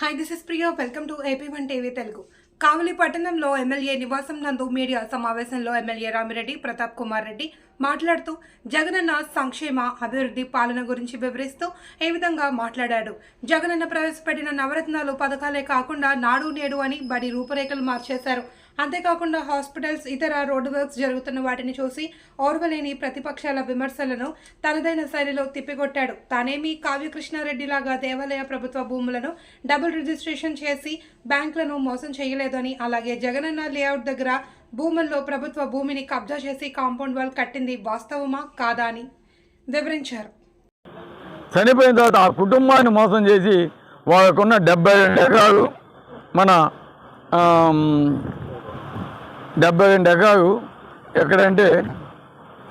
Hi this is Priya welcome to AP one TV Telugu Kavali పట్టణంలో MLA నివాసం నందు media సమావేశంలో MLA Ramireddy Pratap Kumar Reddy మాట్లాడుతూ జగనన్న సంక్షేమ అభివృద్ధి పాలన గురించి వివరిస్తూ ఏ విధంగా మాట్లాడాడు. జగనన్న ప్రవేశపెట్టిన నవరత్నాలు పథకాలే కాకుండా నాడు నేడు అని బడి రూపురేఖలు మార్చేశారు. అంతేకాకుండా హాస్పిటల్స్ ఇతర రోడ్డు వర్క్స్ జరుగుతున్న వాటిని చూసి ఓర్వలేని ప్రతిపక్షాల విమర్శలను తనదైన శైలిలో తిప్పికొట్టాడు. తానేమి కావ్యకృష్ణారెడ్డిలాగా దేవాలయ ప్రభుత్వ భూములను డబుల్ రిజిస్ట్రేషన్ చేసి బ్యాంకులను మోసం చేయలేదని అలాగే జగనన్న లేఅవుట్ దగ్గర భూముల్లో ప్రభుత్వ భూమిని కబ్జా చేసి కాంపౌండ్ వాల్ కట్టింది వాస్తవమా కాదా అని వివరించారు. చనిపోయిన తర్వాత ఆ కుటుంబాన్ని మోసం చేసి వాళ్ళకున్న డెబ్బై రెండు ఎకరాలు మన డెబ్బై రెండు ఎకరాలు ఎక్కడంటే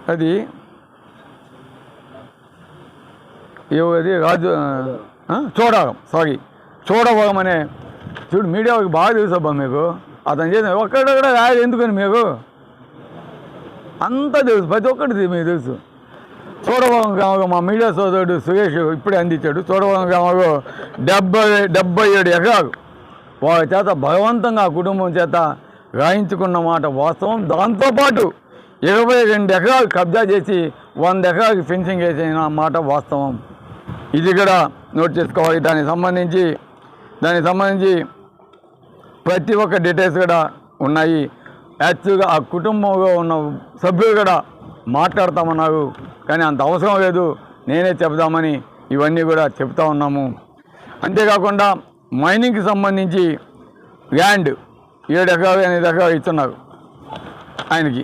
అది అది రాజు ఆ, సారీ చూడవరం అనే చూడు మీడియా బాగా తెలుసబ్బా మీకు. అతను చేసిన ఒక్కడక్కడ రాయదు ఎందుకని మీకు? అంతా తెలుసు ప్రతి ఒక్కటి మీకు తెలుసు. చూడవరం గ్రామంలో మా మీడియా సోదరుడు సురేష్ ఇప్పుడే అందించాడు. చూడవరం గ్రామంలో డెబ్బై డెబ్బై ఏడు ఎకరాలు. వాళ్ళ చేత బలవంతంగా ఆ కుటుంబం చేత రాయించుకున్న మాట వాస్తవం. దాంతోపాటు ఇరవై రెండు ఎకరాలు కబ్జా చేసి వంద ఎకరాలకు ఫెన్సింగ్ వేసిన మాట వాస్తవం. ఇది కూడా నోట్ చేసుకోవాలి. దానికి సంబంధించి దానికి సంబంధించి ప్రతి ఒక్క డీటెయిల్స్ కూడా ఉన్నాయి. యాక్చువల్గా ఆ కుటుంబంలో ఉన్న సభ్యులు కూడా మాట్లాడతామన్నారు. కానీ అంత అవసరం లేదు. నేనే చెప్దామని ఇవన్నీ కూడా చెప్తా ఉన్నాము. అంతేకాకుండా మైనింగ్కి సంబంధించి ల్యాండ్ ఏడు ఎకరాలు ఎనిమిది ఎకరాలు ఇస్తున్నారు ఆయనకి.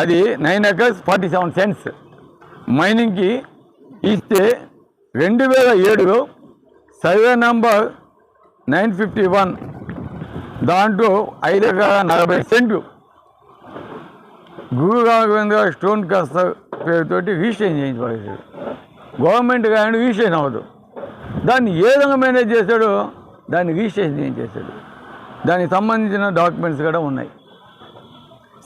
అది nine acres forty seven cents మైనింగ్కి ఇస్తే రెండు వేల ఏడులో survey number nine fifty one దాంట్లో ఐదు ఎకరాల నలభై సెంట్లు గురు రాఘవేంద్ర స్టోన్ కస్టర్ పేరుతోటి రిజిస్ట్రేషన్ చేయించబడేసాడు గవర్నమెంట్ కానీ రిజిస్ట్రేషన్ అవ్వదు. దాన్ని ఏ విధంగా మేనేజ్ చేశాడో దాన్ని రిజిస్ట్రేషన్ చేయించేశాడు. దానికి సంబంధించిన డాక్యుమెంట్స్ కూడా ఉన్నాయి.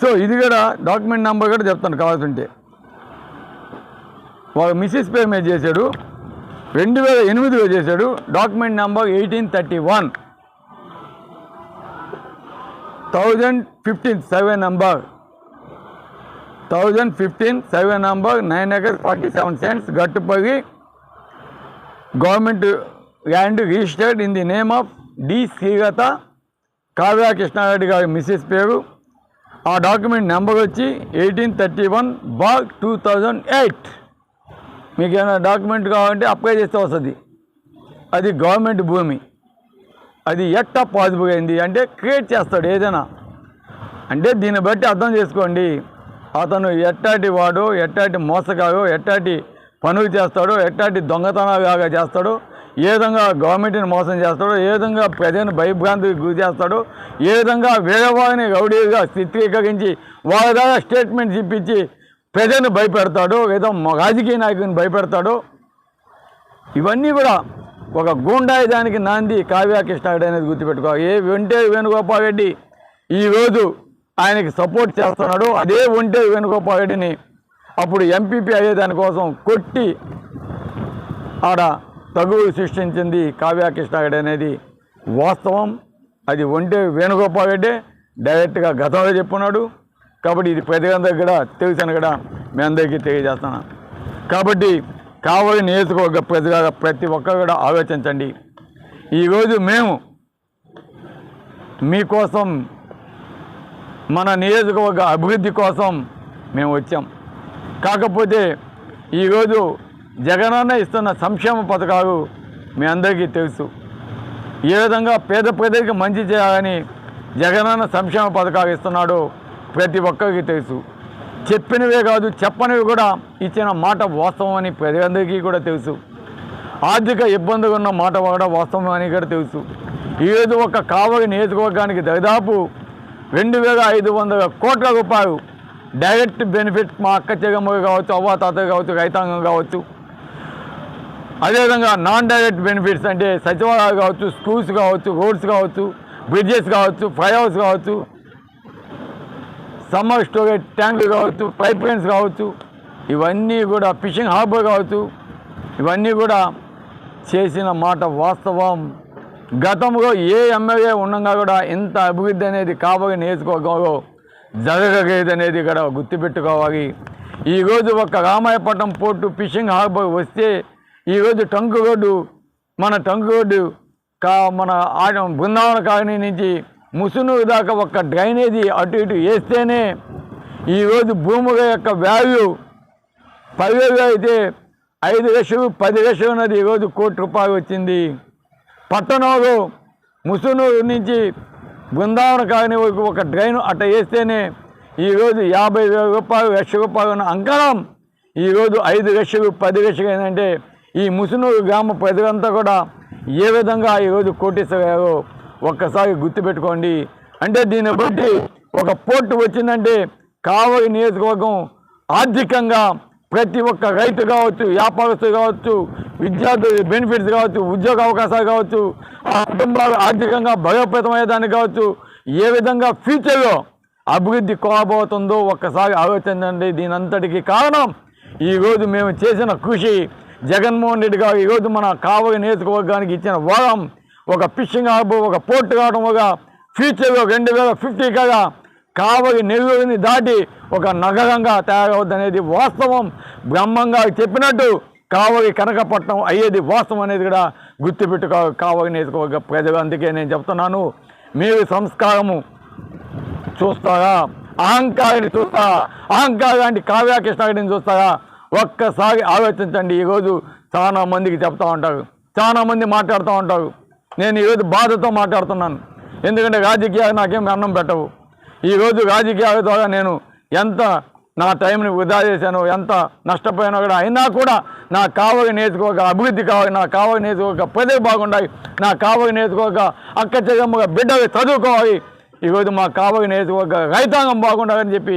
సో ఇది కూడా డాక్యుమెంట్ నెంబర్ కూడా చెప్తాను కావాల్సింటే. వాళ్ళ మిస్సెస్ పేరు మీద చేశాడు. రెండు వేల ఎనిమిదిలో చేశాడు. Document number eighteen thirty one. Thousand fifteen survey number. Thousand fifteen survey number nine acres forty seven cents గట్టుపగి government land registered in the name of D శ్రీగత Kavya Krishnareddy గారి మిస్సెస్ పేరు. ఆ డాక్యుమెంట్ నెంబర్ వచ్చి ఎయిటీన్ థర్టీ వన్ బాగ్ two thousand eight. మీకు ఏమైనా document కావాలంటే apply చేస్తే వస్తుంది. అది గవర్నమెంట్ భూమి. అది ఎట్టా పాసిబుల్ అయింది అంటే క్రియేట్ చేస్తాడు ఏదైనా. అంటే దీన్ని బట్టి అర్థం చేసుకోండి. అతను ఎట్టాటి వాడు ఎట్టాటి మోసగాడు ఎట్టాటి పనులు చేస్తాడో ఎట్టాటి దొంగతనాలుగా చేస్తాడో ఏ విధంగా గవర్నమెంట్ని మోసం చేస్తాడో ఏ విధంగా ప్రజలను భయభ్రాంతికి గురి చేస్తాడో ఏ విధంగా వేరే వారిని రౌడీగా చిత్రీకరించి వాళ్ళ ద్వారా స్టేట్మెంట్స్ ఇప్పించి ప్రజలను భయపెడతాడో లేదా రాజకీయ నాయకుని భయపెడతాడో ఇవన్నీ కూడా ఒక గూండాయుధానికి నాంది కావ్యాకిష్టాడు అనేది గుర్తుపెట్టుకోవాలి ఏ ఒంటే వేణుగోపాల్ రెడ్డి ఈరోజు ఆయనకి సపోర్ట్ చేస్తున్నాడు అదే ఒంటే వేణుగోపాల్ రెడ్డిని అప్పుడు ఎంపీపీ అయ్యే దానికోసం కొట్టి ఆడ తగువు సృష్టించింది కావ్య అనేది. వాస్తవం అది ఒంటే వేణుగోపాల్ రెడ్డి డైరెక్ట్గా గతంలో చెప్పున్నాడు. కాబట్టి ఇది ప్రజలందరికీ కూడా తెలుసని కూడా మీ అందరికీ తెలియజేస్తున్నాను కాబట్టి కావలి నియోజకవర్గ ప్రజల ప్రతి ఒక్కరు కూడా ఆలోచించండి. ఈరోజు మేము మీకోసం మన నియోజకవర్గ అభివృద్ధి కోసం మేము వచ్చాం. కాకపోతే ఈరోజు జగనన్న ఇస్తున్న సంక్షేమ పథకాలు మీ అందరికీ తెలుసు. ఏ విధంగా పేద ప్రజలకు మంచి చేయాలని జగనన్న సంక్షేమ పథకాలు ఇస్తున్నాడో ప్రతి ఒక్కరికి తెలుసు. చెప్పినవే కాదు చెప్పనివి కూడా ఇచ్చిన మాట వాస్తవం అని ప్రజలందరికీ కూడా తెలుసు. ఆర్థిక ఇబ్బందులు ఉన్న మాట కూడా వాస్తవం అని కూడా తెలుసు. ఈరోజు ఒక కావలి నియోజకవర్గానికి దాదాపు రెండు వేల ఐదు వందల కోట్ల రూపాయలు డైరెక్ట్ బెనిఫిట్ మా అక్క చెగమ్మ కావచ్చు అవ్వ తాత కావచ్చు రైతాంగం కావచ్చు. అదేవిధంగా నాన్ డైరెక్ట్ బెనిఫిట్స్ అంటే సచివాలయాలు కావచ్చు స్కూల్స్ కావచ్చు రోడ్స్ కావచ్చు బ్రిడ్జెస్ కావచ్చు ఫ్లై హౌస్ కావచ్చు సమ్మర్ స్టోరేజ్ ట్యాంకులు కావచ్చు పైప్ లైన్స్ కావచ్చు ఇవన్నీ కూడా ఫిషింగ్ హార్బర్ కావచ్చు ఇవన్నీ కూడా చేసిన మాట వాస్తవం. గతంలో ఏ ఎమ్మెల్యే ఉండగా కూడా ఇంత అభివృద్ధి అనేది కాబోయే నియోజకవర్గంలో జరగలేదు అనేది ఇక్కడ గుర్తుపెట్టుకోవాలి ఈరోజు ఒక రామాయపట్నం పోర్టు ఫిషింగ్ హార్బర్ వస్తే ఈరోజు టంకు రోడ్డు మన టంకు రోడ్డు కా మన ఆడ బృందావన కాలనీ నుంచి ముసునూరు దాకా ఒక డ్రైనేజీ అటు ఇటు వేస్తేనే ఈరోజు భూముల యొక్క వాల్యూ పదివేలు అయితే ఐదు లక్షలు పది లక్షలు ఉన్నది. ఈరోజు కోటి రూపాయలు వచ్చింది. పట్టణంలో ముసునూరు నుంచి బృందావన కాలనీ వరకు ఒక డ్రైన్ అట్ట వేస్తేనే ఈరోజు యాభై వేల రూపాయలు లక్ష రూపాయలు ఉన్న అంకణం. ఈరోజు ఐదు లక్షలు పది లక్షలు ఏంటంటే ఈ ముసునూరు గ్రామ ప్రజలంతా కూడా ఏ విధంగా ఈరోజు కోటేశ్వరయ్యారో ఒక్కసారి గుర్తుపెట్టుకోండి. అంటే దీన్ని బట్టి ఒక పోర్టు వచ్చిందంటే కావలి నియోజకవర్గం ఆర్థికంగా ప్రతి ఒక్క రైతు కావచ్చు వ్యాపారస్తులు కావచ్చు విద్యార్థులు బెనిఫిట్స్ కావచ్చు ఉద్యోగ అవకాశాలు కావచ్చు ఆ కుటుంబాలు ఆర్థికంగా బలోపేతమయ్యేదానికి కావచ్చు ఏ విధంగా ఫ్యూచర్లో అభివృద్ధి కోబోతుందో ఒక్కసారి ఆలోచించండి. దీనంతటికి కారణం ఈరోజు మేము చేసిన కృషి జగన్మోహన్ రెడ్డి గారు ఈరోజు మన కావలి నియోజకవర్గానికి ఇచ్చిన వరం ఒక ఫిషింగ్ హార్బర్ ఒక పోర్ట్ కావడం ఒక ఫ్యూచర్లో రెండు వేల ఫిఫ్టీ కల్లా కావలి నెల్లూరుని దాటి ఒక నగరంగా తయారవద్దనేది వాస్తవం. బ్రహ్మంగా చెప్పినట్టు కావలి కనకపట్నం అయ్యేది వాస్తవం అనేది కూడా గుర్తుపెట్టుకో కావలి నియోజకవర్గ ప్రజలు. అందుకే నేను చెప్తున్నాను మీరు సంస్కారము చూస్తారా? అహంకారాన్ని చూస్తారా? అహంకారాన్ని కావ్య చూస్తారా? ఒక్కసారి ఆలోచించండి. ఈరోజు చాలా మందికి చెప్తా ఉంటారు. చాలా మంది మాట్లాడుతూ ఉంటారు. నేను ఈరోజు బాధతో మాట్లాడుతున్నాను. ఎందుకంటే రాజకీయాలు నాకేం అన్నం పెట్టవు. ఈరోజు రాజకీయాల ద్వారా నేను ఎంత నా టైంని వృధా చేశాను ఎంత నష్టపోయానో కూడా అయినా కూడా నా కావలి నేర్చుకోక అభివృద్ధి కావాలి నా కావలి నేర్చుకోక ప్రజలు బాగుండాలి నా కావలి నేర్చుకోక అక్క చెల్లెమ్మగా బిడ్డలు చదువుకోవాలి. ఈరోజు మా కావలి నేర్చుకోక రైతాంగం బాగుండాలని చెప్పి